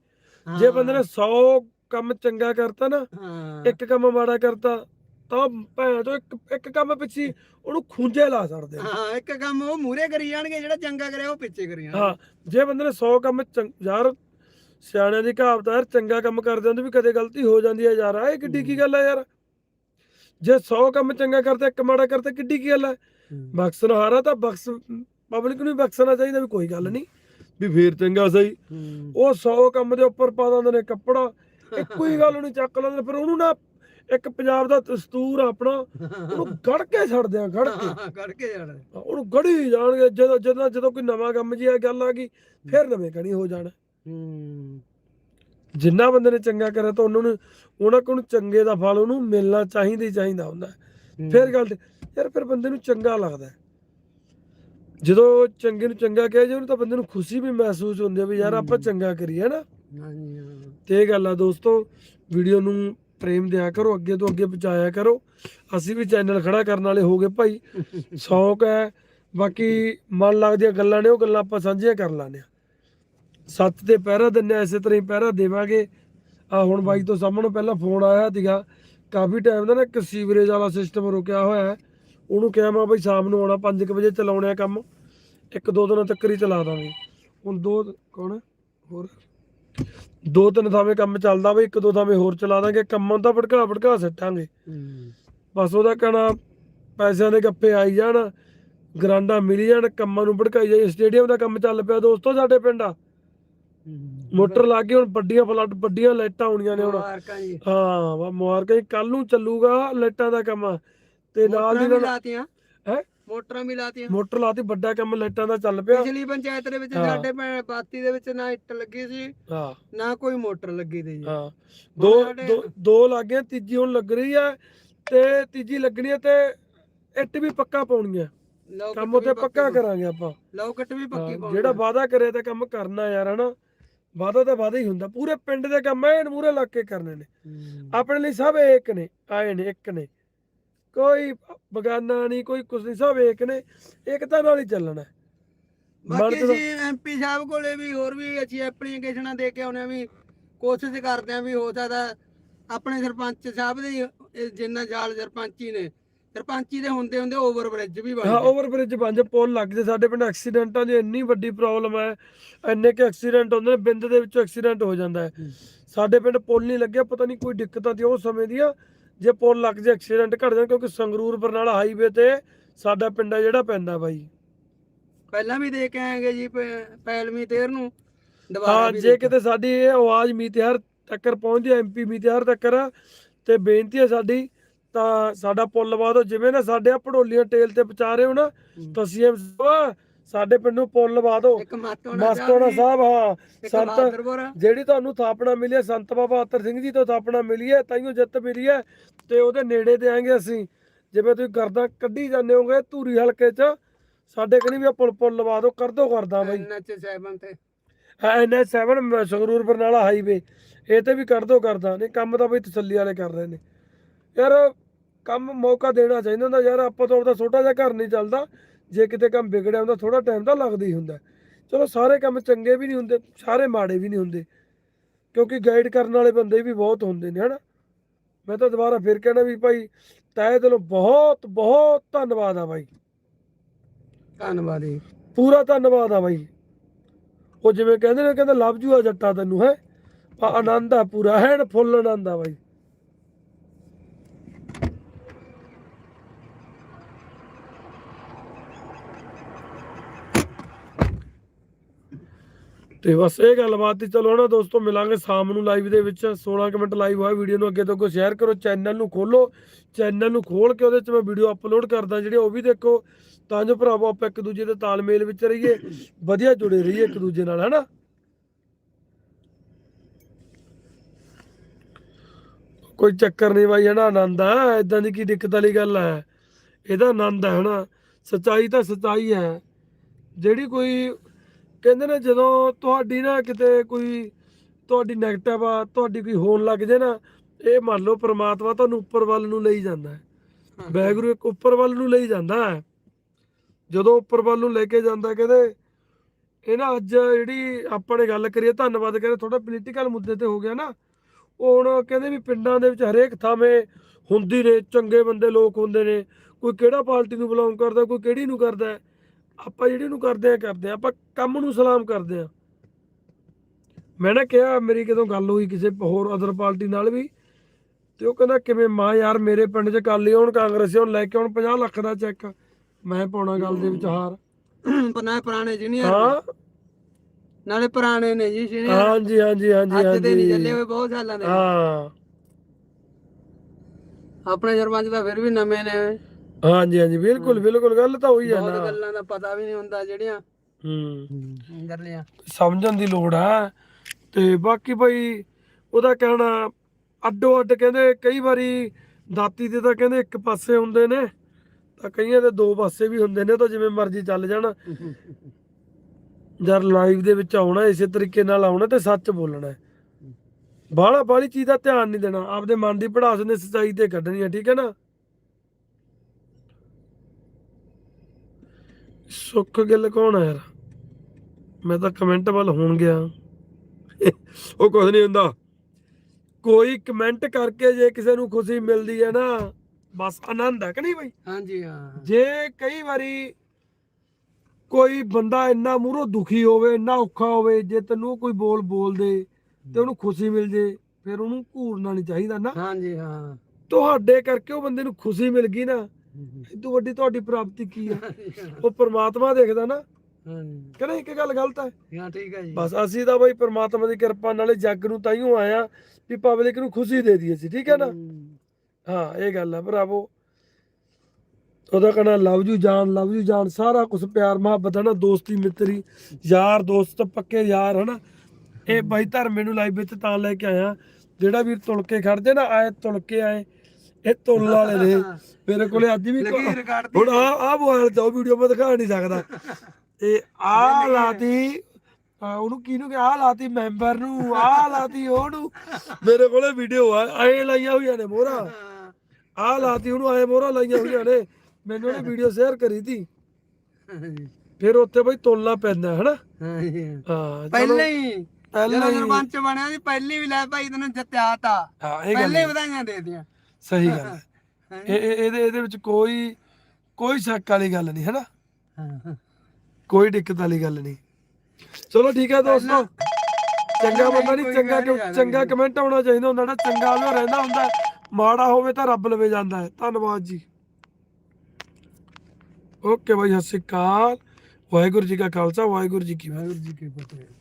ਜੇ ਬੰਦੇ ਨੇ 100 ਕੰਮ ਚੰਗਾ ਕਰਤਾ ਨਾ ਹਾਂ। ਇੱਕ ਕੰਮ ਮਾੜਾ ਕਰਤਾ ਤਾਂ ਭੈਣ ਤੋਂ ਇੱਕ ਇੱਕ ਕੰਮ ਪਿੱਛੇ ਉਹਨੂੰ ਖੂੰਜੇ ਲਾ ਛੱਡਦੇ ਆ। ਹਾਂ ਇੱਕ ਕੰਮ ਉਹ ਮੂਰੇ ਕਰੀ ਜਾਣਗੇ ਜਿਹੜਾ ਚੰਗਾ ਕਰਿਆ ਉਹ ਪਿੱਛੇ ਕਰੀ ਜਾਣਗੇ। ਹਾਂ ਜੇ ਬੰਦੇ ਨੇ 100 ਕੰਮ ਯਾਰ ਸਿਆਣਿਆਂ ਦੀ ਕਹਾਵਤ ਹੈ ਯਾਰ ਚੰਗਾ ਕੰਮ ਕਰਦੇ ਹੁੰਦੇ ਵੀ ਕਦੇ ਗਲਤੀ ਹੋ ਜਾਂਦੀ ਹੈ ਯਾਰ ਇਹ ਕਿੱਡੀ ਕੀ ਗੱਲ ਹੈ ਯਾਰ। ਜੇ 100 ਕੰਮ ਚੰਗਾ ਕਰਦੇ ਇੱਕ ਮਾੜਾ ਕਰਤੇ ਕਿੱਡੀ ਕੀ ਗੱਲ ਹੈ। ਬਖਸ਼ਣ ਹਾਰਾ ਤਾਂ ਬਖਸ਼ ਪਬਲਿਕ ਨੂੰ ਵੀ ਬਖਸ਼ਣਾ ਚਾਹੀਦਾ ਵੀ ਕੋਈ ਗੱਲ ਨਹੀਂ ਵੀ ਫੇਰ ਚੰਗਾ ਸਹੀ। ਹੂੰ। ਉਹ 100 ਕੰਮ ਦੇ ਉੱਪਰ ਪਾ ਦਿੰਦੇ ਨੇ ਕੱਪੜਾ ਇੱਕੋ ਹੀ ਗੱਲ ਨੂੰ ਚੱਕ ਲੈਂਦੇ ਨੇ, ਫਿਰ ਉਹਨੂੰ ਨਾ ਇੱਕ ਪੰਜਾਬ ਦਾ ਦਸਤੂਰ ਆਪਣਾ ਉਹਨੂੰ ਗੜ ਕੇ ਛੱਡਦੇ ਆ ਗੜ ਕੇ। ਹਾਂ ਕੱਢ ਕੇ ਜਾਣਾ। ਉਹਨੂੰ ਗੜੀ ਜਾਣਗੇ ਜਦੋਂ ਜਦੋਂ ਜਦੋਂ ਕੋਈ ਨਵਾਂ ਕੰਮ ਜੀ ਆ ਗੱਲ ਆ ਗਈ ਫਿਰ ਨਵੇਂ ਕਣੀ ਹੋ ਜਾਣਾ। ਹੂੰ। ਜਿੰਨਾ ਬੰਦੇ ਨੇ ਚੰਗਾ ਕਰਿਆ ਤਾਂ ਉਹਨਾਂ ਨੂੰ ਉਹਨਾਂ ਕੋਲ ਚੰਗੇ ਦਾ ਫਲ ਉਹਨੂੰ ਮਿਲਣਾ ਚਾਹੀਦਾ ਹੀ ਚਾਹੀਦਾ ਹੁੰਦਾ। ਹੈ। ਫਿਰ ਗੱਲ ਤੇ- ਯਾਰ ਫਿਰ ਬੰਦੇ ਨੂੰ ਚੰਗਾ ਲੱਗਦਾ ਹੈ। ਜਦੋਂ ਚੰਗੇ ਨੂੰ ਚੰਗਾ ਕਿਹਾ ਜੇ ਉਹਨੂੰ ਤਾਂ ਬੰਦੇ ਨੂੰ ਖੁਸ਼ੀ ਵੀ ਮਹਿਸੂਸ ਹੁੰਦੀ ਹੈ ਵੀ ਯਾਰ ਆਪਾਂ ਚੰਗਾ ਕਰੀਏ ਨਾ? ਹਾਂਜੀ ਹਾਂ। ਤੇ ਇਹ ਗੱਲ ਆ ਦੋਸਤੋ ਵੀਡੀਓ ਨੂੰ ਪ੍ਰੇਮ ਦਿਆ ਕਰੋ ਅੱਗੇ ਤੋਂ ਅੱਗੇ ਪਹੁੰਚਾਇਆ ਕਰੋ। ਅਸੀਂ ਵੀ ਚੈਨਲ ਖੜਾ ਕਰਨ ਵਾਲੇ ਹੋ ਗਏ ਭਾਈ। ਸ਼ੌਂਕ ਹੈ। ਬਾਕੀ ਮਨ ਲੱਗਦੀਆਂ ਗੱਲਾਂ ਨੇ ਉਹ ਗੱਲਾਂ ਆਪਾਂ ਸਾਂਝੀਆਂ ਕਰ ਲਾਂਗੇ ਸੱਤ ਤੇ ਪਹਿਰਾ ਦਿੰਨੇ ਆ, ਇਸੇ ਤਰ੍ਹਾਂ ਹੀ ਪਹਿਰਾ ਦੇਵਾਂਗੇ। ਆ ਹੁਣ ਬਾਈ ਤੋਂ ਸਾਹਮਣੇ ਪਹਿਲਾਂ ਫੋਨ ਆਇਆ ਸੀਗਾ। ਕਾਫੀ ਟਾਈਮ ਦਾ ਨਾ ਇੱਕ ਸੀਵਰੇਜ ਵਾਲਾ ਸਿਸਟਮ ਰੁਕਿਆ ਹੋਇਆ ਉਹਨੂੰ ਕਿਹਾ ਮੈਂ ਬਈ ਸ਼ਾਮ ਨੂੰ ਆਉਣਾ 5 ਵਜੇ ਚਲਾਉਣਾ ਕੰਮ। ਇੱਕ ਦੋ ਦਿਨਾਂ ਤੱਕ ਹੀ ਚਲਾ ਦਾਂਗੇ। ਹੁਣ ਦੋ ਕੌਣ? ਹੋਰ? ਦੋ ਤਿੰਨ ਥਾਵੇਂ ਕੰਮ ਚੱਲਦਾ ਬਈ ਇੱਕ ਦੋ ਥਾਵੇਂ ਹੋਰ ਚਲਾ ਦਾਂਗੇ ਕੰਮਾਂ ਦਾ ਭੜਕਾ ਭੜਕਾ ਸੱਟਾਂਗੇ। ਬਸ ਉਹਦਾ ਕਹਿਣਾ ਪੈਸਿਆਂ ਦੇ ਗੱਪੇ ਆਈ ਜਾਣ ਗਰਾਂਡਾ ਮਿਲੀ ਜਾਣ ਕੰਮਾਂ ਨੂੰ ਭੜਕਾਈ ਜਾਈ ਸਟੇਡੀਅਮ ਦਾ ਕੰਮ ਚੱਲ ਪਿਆ ਦੋਸਤੋ ਸਾਡੇ ਪਿੰਡ ਆ। ਮੋਟਰ ਲੱਗ ਗਈ ਹੁਣ ਵੱਡੀਆਂ ਫਲੱਡ ਵੱਡੀਆਂ ਲਾਈਟਾਂ ਆਉਣੀਆਂ ਨੇ ਹੁਣ। ਹਾਂ ਵਾ ਮੁਬਾਰਕਾਂ ਕੱਲ ਨੂੰ ਚੱਲੂਗਾ ਲਾਈਟਾਂ ਦਾ ਕੰਮ। ਤੇ ਨਾਲ ਦੀ ਵੀ ਨਾਲ ਮੋਟਰਾਂ ਵੀ ਲਾਤੀਆਂ। ਮੋਟਰ ਲਾਤੀ ਵੱਡਾ ਕੰਮ ਲਾਈਟਾਂ ਦਾ ਚੱਲ ਪਿਆ। ਪਿਛਲੀ ਪੰਚਾਇਤ ਦੇ ਵਿੱਚ ਹਾਂ। ਸਾਡੇ ਪਿੰਡ ਬਾਤੀ ਦੇ ਵਿੱਚ ਨਾ ਇੱਟ ਲੱਗੀ ਸੀ ਹਾਂ। ਨਾ ਕੋਈ ਮੋਟਰ ਲੱਗੀ ਜੀ। ਹਾਂ। ਦੋ ਸਾਡੇ- ਦੋ- ਦੋ ਲੱਗ ਤੀਜੀ ਹੁਣ ਲੱਗ ਰਹੀ ਹੈ ਤੇ ਤੀਜੀ ਲੱਗਣੀ ਹੈ ਤੇ ਇੱਟ ਵੀ ਪੱਕਾ ਪਾਉਣੀ ਲੌਕਟ ਕੰਮ ਵੀ ਉੱਤੇ ਪੱਕੀ। ਕਰਾਂਗੇ ਆਪਾਂ। ਲੌਕਟ ਵੀ ਪੱਕੀ ਹਾਂ, ਪਾਉਣੀ। ਜਿਹੜਾ ਵਾਅਦਾ ਕਰਿਆ ਤੇ ਕੰਮ ਕਰਨਾ ਯਾਰ ਹਨਾ? ਵਾਅਦਾ ਤਾਂ ਵਾਅਦਾ ਹੀ ਹੁੰਦਾ। ਪੂਰੇ ਪਿੰਡ ਦੇ ਕੰਮ ਐ ਮੂਰੇ ਲੱਗ ਕੇ ਕਰਨੇ ਨੇ। ਆਪਣੇ ਲਈ ਸਭ ਇੱਕ ਨੇ ਆਏ ਨੇ ਇੱਕ ਨੇ। ਕੋਈ ਬਗਾਨਾ ਨਹੀਂ ਕੋਈ ਕੁਛ ਨਹੀਂ ਸਭ ਇੱਕ ਨੇ ਏਕਤਾ ਨਾਲ ਹੀ ਚੱਲਣਾ। ਬਾਕੀ ਅਸੀਂ ਐਮਪੀ ਸਾਹਿਬ ਕੋਲੇ ਵੀ ਹੋਰ ਵੀ ਅਸੀਂ ਐਪਲੀਕੇਸ਼ਨਾਂ ਦੇ ਕੇ ਆਉਣੇ ਆ ਵੀ ਕੋਸ਼ਿਸ਼ ਕਰਦੇ ਆ ਵੀ ਹੋ ਸਕਦਾ ਆਪਣੇ ਸਰਪੰਚ ਸਾਹਿਬ ਦੇ ਜਿੰਨਾ ਜਾਲ ਸਰਪੰਚੀ ਨੇ ਸਰਪੰਚੀ ਦੇ ਹੁੰਦੇ ਹੁੰਦੇ ਓਵਰ ਬ੍ਰਿਜ ਵੀ ਬਣ ਹਾਂ ਓਵਰ ਬ੍ਰਿਜ ਪੰਜ ਪੁਲ ਲੱਗ ਜੇ ਸਾਡੇ ਪਿੰਡ ਐਕਸੀਡੈਂਟਾਂ ਦੀ ਇੰਨੀ ਵੱਡੀ ਪ੍ਰੋਬਲਮ ਹੈ ਇੰਨੇ ਕਿ ਐਕਸੀਡੈਂਟ ਹੁੰਦੇ ਨੇ ਬਿੰਦ ਦੇ ਵਿੱਚੋਂ ਐਕਸੀਡੈਂਟ ਹੋ ਜਾਂਦਾ ਹੈ। ਸਾਡੇ ਪਿੰਡ ਪੁਲ ਨਹੀਂ ਲੱਗਿਆ ਪਤਾ ਨਹੀਂ ਕੋਈ ਦਿੱਕਤਾਂ ਤੇ ਉਸ ਸਮੇਂ ਦੀਆਂ ਜੇ ਪੁਲ ਲੱਗ ਜੇ ਐਕਸੀਡੈਂਟ ਘਟ ਜਾਣ ਕਿਉਂਕਿ ਸੰਗਰੂਰ ਬਰਨਾਲਾ ਹਾਈਵੇ ਤੇ ਸਾਡਾ ਪਿੰਡ ਹੈ ਜਿਹੜਾ ਪੈਂਦਾ ਬਾਈ। ਪਹਿਲਾਂ ਵੀ ਦੇ ਕੇ ਆਏਗੇ ਜੀ ਪ- ਪਹਿਲਵੀਂ ਤੇਰ ਨੂੰ ਹਾਂ ਜੇ ਕਿਤੇ ਸਾਡੀ ਇਹ ਆਵਾਜ਼ ਮੀਤਿਆਰ ਤੱਕਰ ਪਹੁੰਚਦੀ ਐਮਪੀ ਮੀਤਿਆਰ ਤੱਕਰ ਤੇ ਬੇਨਤੀ ਹੈ ਸਾਡੀ ਤਾਂ ਸਾਡਾ ਪੁੱਲ ਬਾਦੋ ਜਿਵੇਂ ਨਾ ਸਾਡੇ ਆ ਪੜੋਲੀਆਂ ਟੇਲ ਤੇ ਰਹੇ ਹੋ ਨਾ ਤਾਂ ਸੀਐਮ ਸਾਹਿਬ ਸਾਡੇ ਪਿੰਡ ਨੂੰ ਪੁੱਲ ਬਾਦੋ ਇੱਕ ਮਾਤੋਣਾ ਮਸਤੋਣਾ ਸਾਹਿਬ ਹਾਂ। ਇੱਕ ਸੰਤ ਜਿਹੜੀ ਤੁਹਾਨੂੰ ਥਾਪਣਾ ਮਿਲੀ ਹੈ ਸੰਤ ਬਾਬਾ ਅਤਰ ਸਿੰਘ ਜੀ ਤੋਂ ਥਾਪਣਾ ਮਿਲੀ ਹੈ ਤਾਈਓ ਜਿੱਤ ਮਿਲੀ ਹੈ ਤੇ ਉਹਦੇ ਨੇੜੇ ਤੇ ਆਂਗੇ ਅਸੀਂ। ਜਿਵੇਂ ਤੁਸੀਂ ਕਰਦਾ ਕੱਢੀ ਜਾਂਦੇ ਹੋਗੇ ਧੂਰੀ ਹਲਕੇ 'ਚ ਸਾਡੇ ਕਨੀ ਵੀ ਪੁਲ ਪੁਲ ਲਵਾ ਦਿਓ ਕਰ ਦੋ ਕਰਦਾ ਬਾਈ। ਐਨਐਚ 7 ਤੇ। NH 7 Sangrur Barnala highway. ਇਹ ਤੇ ਵੀ ਕਰ ਦੋ ਕਰਦਾ ਨਹੀਂ ਕੰਮ ਤਾਂ ਬਈ ਤਸੱਲੀ ਵਾਲੇ ਕਰ ਰਹੇ ਨੇ। ਯਾਰ ਕੰਮ ਮੌਕਾ ਦੇਣਾ ਚਾਹੀਦਾ ਹੁੰਦਾ ਯਾਰ ਆਪਾਂ ਤੋਂ ਆਪਦਾ ਛੋਟਾ ਜਿਹਾ ਘਰ ਨਹੀਂ ਚੱਲਦਾ। ਜੇ ਕਿਤੇ ਕੰਮ ਵਿਗੜਿਆ ਹੁੰਦਾ ਥੋੜਾ ਟਾਈਮ ਤਾਂ ਲੱਗਦਾ ਹੀ ਹੁੰਦਾ। ਚਲੋ ਸਾਰੇ ਕੰਮ ਚੰਗੇ ਵੀ ਨਹੀਂ ਹੁੰਦੇ ਸਾਰੇ ਮਾੜੇ ਵੀ ਨਹੀਂ ਹੁੰਦੇ। ਕਿਉਂਕਿ ਗਾਈਡ ਕਰਨ ਵਾਲੇ ਬੰਦੇ ਵੀ ਬਹੁਤ ਹੁੰਦੇ ਨੇ ਹਨਾ। ਮੈਂ ਤਾਂ ਦੁਬਾਰਾ ਫਿਰ ਕਹਿਣਾ ਵੀ ਭਾਈ ਤਹਿ ਦਿਲੋਂ ਬਹੁਤ ਬਹੁਤ ਧੰਨਵਾਦ ਆ ਬਾਈ। ਧੰਨਵਾਦ ਜੀ। ਪੂਰਾ ਧੰਨਵਾਦ ਆ ਬਾਈ। ਉਹ ਜਿਵੇਂ ਕਹਿੰਦੇ ਨੇ ਕਹਿੰਦਾ ਲਵ ਜੂਆ ਜੱਟਾ ਤੈਨੂੰ ਹੈ। ਆ ਆਨੰਦ ਆ ਪੂਰਾ ਹੈ ਫੁੱਲ ਆਨੰਦ ਆ ਬਾਈ। ਤੇ ਬਸ ਇਹ ਗੱਲਬਾਤ ਹੀ ਚਲੋ ਨਾ ਦੋਸਤੋ, ਮਿਲਾਂਗੇ ਸ਼ਾਮ ਨੂੰ ਲਾਈਵ ਦੇ ਵਿੱਚ। 16 ਕੁ ਮਿੰਟ ਲਾਈਵ ਹੋਇਆ ਵੀਡੀਓ ਨੂੰ, ਅੱਗੇ ਤੋਂ ਅੱਗੇ ਸ਼ੇਅਰ ਕਰੋ ਚੈਨਲ ਨੂੰ ਖੋਲੋ। ਚੈਨਲ ਨੂੰ ਖੋਲ ਕੇ ਉਹਦੇ 'ਚ ਮੈਂ ਵੀਡੀਓ ਅਪਲੋਡ ਕਰਦਾ, ਜਿਹੜੇ ਉਹ ਵੀ ਦੇਖੋ। ਤਾਂ ਜੋ ਭਰਾਵੋ, ਆਪਾਂ ਇੱਕ ਦੂਜੇ ਦੇ ਤਾਲਮੇਲ ਵਿੱਚ ਰਹੀਏ, ਵਧੀਆ ਜੁੜੇ ਰਹੀਏ ਇੱਕ ਦੂਜੇ ਨਾਲ, ਹਨਾ? ਕੋਈ ਚੱਕਰ ਨਹੀਂ ਬਾਈ, ਹਨਾ, ਆਨੰਦ ਆ। ਇਦਾਂ ਦੀ ਕੀ ਦਿੱਕਤ ਵਾਲੀ ਗੱਲ ਹੈ ਇਹਦਾ ਆਨੰਦ ਹੈ ਹਨਾ। ਸਚਾਈ ਤਾਂ ਸਚਾਈ ਹੈ ਜਿਹੜੀ ਕੋਈ ਕਹਿੰਦੇ ਨੇ ਜਦੋਂ ਤੁਹਾਡੀ ਨਾ ਕਿਤੇ ਕੋਈ ਤੁਹਾਡੀ 네ਗੇਟਿਵ ਆ ਤੁਹਾਡੀ ਕੋਈ ਹੋਣ ਲੱਗ ਜੇ ਨਾ ਇਹ ਮੰਨ ਲਓ ਪ੍ਰਮਾਤਮਾ ਤੁਹਾਨੂੰ ਉੱਪਰ ਵੱਲ ਨੂੰ ਲਈ ਜਾਂਦਾ ਹੈ। ਵੈਗਰੂ ਇੱਕ ਉੱਪਰ ਵੱਲ ਨੂੰ ਲਈ ਜਾਂਦਾ ਹੈ। ਜਦੋਂ ਉੱਪਰ ਵੱਲ ਨੂੰ ਲੈ ਕੇ ਜਾਂਦਾ ਕਹਿੰਦੇ ਇਹ ਨਾ ਅੱਜ ਜਿਹੜੀ ਆਪਾਂ ਨੇ ਗੱਲ ਕਰੀਏ ਧੰਨਵਾਦ ਕਰੇ ਥੋੜਾ ਪੋਲੀਟੀਕਲ ਮੁੱਦੇ ਤੇ ਹੋ ਗਿਆ ਨਾ। ਉਹ ਹੁਣ ਕਹਿੰਦੇ ਵੀ ਪਿੰਡਾਂ ਦੇ ਵਿੱਚ ਹਰੇਕ ਥਾਵੇਂ ਹੁੰਦੀ ਨੇ ਚੰਗੇ ਬੰਦੇ ਲੋਕ ਹੁੰਦੇ ਨੇ ਕੋਈ ਕਿਹੜਾ ਪਾਰਟੀ ਨੂੰ ਬਿਲੋਂਗ ਕਰਦਾ ਕੋਈ ਕਿਹੜੀ ਨੂੰ ਕਰਦਾ। ਆਪਾਂ ਜਿਹੜੀ ਨੂੰ ਕਰਦੇ ਆ ਕਰਦੇ ਆ ਆਪਾਂ ਕੰਮ ਨੂੰ ਸਲਾਮ ਕਰਦੇ ਆ। ਮੈਂ ਨਾ ਕਿਹਾ ਮੇਰੀ ਕਿਦੋਂ ਗੱਲ ਹੋਈ ਕਿਸੇ ਹੋਰ ਅਦਰ ਪਾਰਟੀ ਨਾਲ ਵੀ ਤੇ ਉਹ ਕਹਿੰਦਾ ਕਿਵੇਂ ਮਾਂ ਯਾਰ ਮੇਰੇ ਪਿੰਡ 'ਚ ਕਾਲੀ ਹੋਣ ਕਾਂਗਰਸੀ ਹੋਣ ਲੈ ਕੇ ਹੁਣ 50 ਲੱਖ ਦਾ ਚੈੱਕ। ਮੈਂ ਪਾਉਣਾ ਗੱਲ ਦੇ ਵਿੱਚ ਹਾਰ। ਪੁਰਾਣੇ ਪੁਰਾਣੇ ਜੂਨੀਅਰ ਹਾਂ। ਨਾਲੇ ਪੁਰਾਣੇ ਨੇ ਜੀ ਸੀਨੀਅਰ ਹਾਂਜੀ ਹਾਂਜੀ ਹਾਂਜੀ ਅੱਜ ਦੇ ਨਹੀਂ ਚੱਲੇ ਹੋਏ ਬਹੁਤ ਸਾਲਾਂ ਦੇ। ਹਾਂ। ਆਪਣੇ ਸਰਪੰਚ ਤਾਂ ਫਿਰ ਵੀ ਨਵੇਂ ਨੇ। ਹਾਂਜੀ ਹਾਂਜੀ ਬਿਲਕੁਲ ਬਿਲਕੁਲ ਗੱਲ ਤਾਂ ਉਹੀ ਹੈ ਬਹੁਤ ਨਾ। ਗੱਲਾਂ ਦਾ ਪਤਾ ਵੀ ਨਹੀਂ ਹੁੰਦਾ ਜਿਹੜੀਆਂ ਹੂੰ। ਅੰਦਰਲੀਆਂ। ਸਮਝਣ ਦੀ ਲੋੜ ਹੈ ਤੇ ਬਾਕੀ ਭਾਈ ਉਹਦਾ ਕਹਿਣਾ ਅੱਡੋ ਅੱਡ ਕਹਿੰਦੇ ਕਈ ਵਾਰੀ ਦਾਤੀ ਦੇ ਤਾਂ ਕਹਿੰਦੇ ਇੱਕ ਪਾਸੇ ਹੁੰਦੇ ਨੇ ਤਾਂ ਕਈਆਂ ਦੇ ਦੋ ਪਾਸੇ ਵੀ ਹੁੰਦੇ ਨੇ ਤਾਂ ਜਿਵੇਂ ਮਰਜ਼ੀ ਚੱਲ ਜਾਣ। ਜਦ ਲਾਈਵ ਦੇ ਵਿੱਚ ਆਉਣਾ ਇਸੇ ਤਰੀਕੇ ਨਾਲ ਆਉਣਾ ਤੇ ਸੱਚ ਬੋਲਣਾ। ਬਾਹਲਾ ਬਾਹਲੀ ਚੀਜ਼ ਦਾ ਧਿਆਨ ਨਹੀਂ ਦੇਣਾ। ਆਪਦੇ ਮਨ ਦੀ ਪੜਾਸ ਨੇ ਸੱਚਾਈ ਤੇ ਕੱਢਣੀ ਹੈ ਠੀਕ ਹੈ ਨਾ? ਸੁੱਖ ਗਿੱਲ ਕੌਣ ਹੈ ਯਾਰ? ਮੈਂ ਤਾਂ ਕਮੈਂਟ ਵੱਲ ਹੋਣ ਗਿਆ। ਉਹ ਕੁਝ ਨਹੀਂ ਹੁੰਦਾ। ਕੋਈ ਕਮੈਂਟ ਕਰਕੇ ਜੇ ਕਿਸੇ ਨੂੰ ਖੁਸ਼ੀ ਮਿਲਦੀ ਹੈ ਨਾ ਬਸ ਆਨੰਦ ਹੈ ਕਿ ਨਹੀਂ ਭਾਈ ਹਾਂਜੀ ਹਾਂ ਜੇ ਕਈ ਵਾਰੀ ਕੋਈ ਬੰਦਾ ਇੰਨਾ ਮੂਹਰੋਂ ਦੁਖੀ ਹੋਵੇ ਇੰਨਾ ਔਖਾ ਹੋਵੇ ਜੇ ਤੈਨੂੰ ਕੋਈ ਬੋਲ ਬੋਲ ਦੇ ਤੇ ਉਹਨੂੰ ਖੁਸ਼ੀ ਮਿਲ ਜੇ ਫਿਰ ਉਹਨੂੰ ਘੂਰਨਾ ਨਹੀਂ ਚਾਹੀਦਾ ਨਾ। ਹਾਂਜੀ ਹਾਂ। ਤੁਹਾਡੇ ਕਰਕੇ ਉਹ ਬੰਦੇ ਨੂੰ ਖੁਸ਼ੀ ਮਿਲ ਗਈ ਨਾ ਇਦੋਂ ਵੱਡੀ ਤੁਹਾਡੀ ਪ੍ਰਾਪਤੀ ਕੀ ਹੈ ਉਹ ਪ੍ਰਮਾਤਮਾ ਦੇਖਦਾ ਨਾ। ਹਾਂਜੀ। ਕਹਿੰਦਾ ਇੱਕ ਗੱਲ ਗਲਤ ਹੈ ਹਾਂ ਠੀਕ ਹੈ ਜੀ। ਬਸ ਅਸੀਂ ਤਾਂ ਬਈ ਪ੍ਰਮਾਤਮਾ ਦੀ ਕਿਰਪਾ ਨਾਲ ਜੱਗ ਨੂੰ ਤਾਈਓ ਆਇਆ ਵੀ ਪਬਲਿਕ ਨੂੰ ਖੁਸ਼ੀ ਦੇ ਦਈਏ ਸੀ ਠੀਕ ਹੈ ਨਾ? ਹਾਂ। ਇਹ ਗੱਲ ਹੈ ਭਰਾਵੋ। ਉਹਦਾ ਕਹਣਾ ਲਵ ਯੂ ਜਾਨ ਲਵ ਯੂ ਜਾਨ। ਸਾਰਾ ਕੁਝ ਪਿਆਰ ਮੁਹੱਬਤ ਹੈ ਨਾ ਦੋਸਤੀ ਮਿੱਤਰੀ ਯਾਰ ਦੋਸਤ ਪੱਕੇ ਯਾਰ ਹਨਾ ਇਹ ਬਾਈ ਧਰਮੇ ਨੂੰ ਲਾਈਵ ਵਿੱਚ ਤਾਂ ਲੈ ਕੇ ਆਇਆ। ਜਿਹੜਾ ਵੀਰ ਤੁਲ ਕੇ ਖੜਦੇ ਨਾ ਆਏ ਤੁਲ ਕੇ ਆਏ। ਇਹ ਤੁਲ ਵਾਲੇ ਨੇ ਮੇਰੇ ਕੋਲੇ ਅੱਜ ਵੀ ਲਕੀਰ ਕੱਢਦੀ। ਹੁਣ ਆ ਆ ਮੋਬਾਈਲ ਤੇ ਉਹ ਵੀਡੀਓ ਮੈਂ ਦਿਖਾ ਨਹੀਂ ਸਕਦਾ। ਇਹ ਆ ਲਾਤੀ ਆ ਉਹਨੂੰ ਕਿਹਨੂੰ ਕਿ ਆ ਲਾਤੀ ਮੈਂਬਰ ਨੂੰ ਆ ਲਾਤੀ ਉਹਨੂੰ। ਮੇਰੇ ਕੋਲੇ ਵੀਡੀਓ ਆ ਐ ਲਾਈਆਂ ਹੋਈਆਂ ਨੇ ਮੋਹਰਾ। ਹਾਂ, ਆ ਲਾਤੀ ਉਹਨੂੰ ਐ ਮੋਹਰਾ ਲਾਈਆਂ ਹੋਈਆਂ ਨੇ। ਮੈਨੂੰ ਉਹਨੇ ਵੀਡੀਓ ਸ਼ੇਅਰ ਕਰੀ ਤੀ। ਫਿਰ ਉੱਥੇ ਬਈ ਤੋਲਣਾ ਪੈਂਦਾ ਹੈ ਹਨਾ? ਹਾਂਜੀ। ਹਾਂ ਚਲੋ। ਪਹਿਲੇ ਹੀ। ਪਹਿਲਾਂ ਜਦੋਂ ਹੀ। ਸਰਪੰਚ ਬਣਿਆ ਸੀ ਪਹਿਲੀ ਵੀ ਲੈ ਭਾਈ ਤੈਨੂੰ ਜਿੱਤਿਆ ਤਾ। ਹਾਂ ਇਹ ਗੱਲ ਪਹਿਲੇ ਹੀ। ਵਧਾਈਆਂ ਦੇ ਦਿੱਤੀਆਂ। ਸਹੀ ਗੱਲ ਹੈ ਇਹ ਇਹ- ਇਹਦੇ ਇਹਦੇ ਵਿੱਚ ਕੋਈ ਕੋਈ ਸ਼ੱਕ ਵਾਲੀ ਗੱਲ ਨਹੀਂ ਹੈਨਾ? ਹਾਂ ਕੋਈ ਦਿੱਕਤ ਵਾਲੀ ਗੱਲ ਨਹੀਂ। ਚਲੋ ਠੀਕ ਹੈ ਦੋਸਤੋ। ਚੰਗਾ ਬੰਦਾ ਨਹੀਂ ਚੰਗਾ ਨਹੀਂ ਚੰਗਾ ਕਮੈਂਟ ਆਉਣਾ ਚਾਹੀਦਾ ਹੁੰਦਾ ਨਾ ਚੰਗਾ ਉਹ ਰਹਿੰਦਾ ਹੁੰਦਾ ਹੈ। ਮਾੜਾ ਹੋਵੇ ਤਾਂ ਰੱਬ ਲਵੇ ਜਾਂਦਾ ਹੈ। ਧੰਨਵਾਦ ਜੀ। ਓਕੇ ਬਾਈ ਸਤਿ ਸ਼੍ਰੀ ਅਕਾਲ। ਵਾਹਿਗੁਰੂ ਜੀ ਕਾ ਖਾਲਸਾ ਵਾਹਿਗੁਰੂ ਜੀ ਕੀ ਫਤਿਹ। ਵਾਹਿਗੁਰੂ ਜੀ ਕੀ ਫਤਿਹ।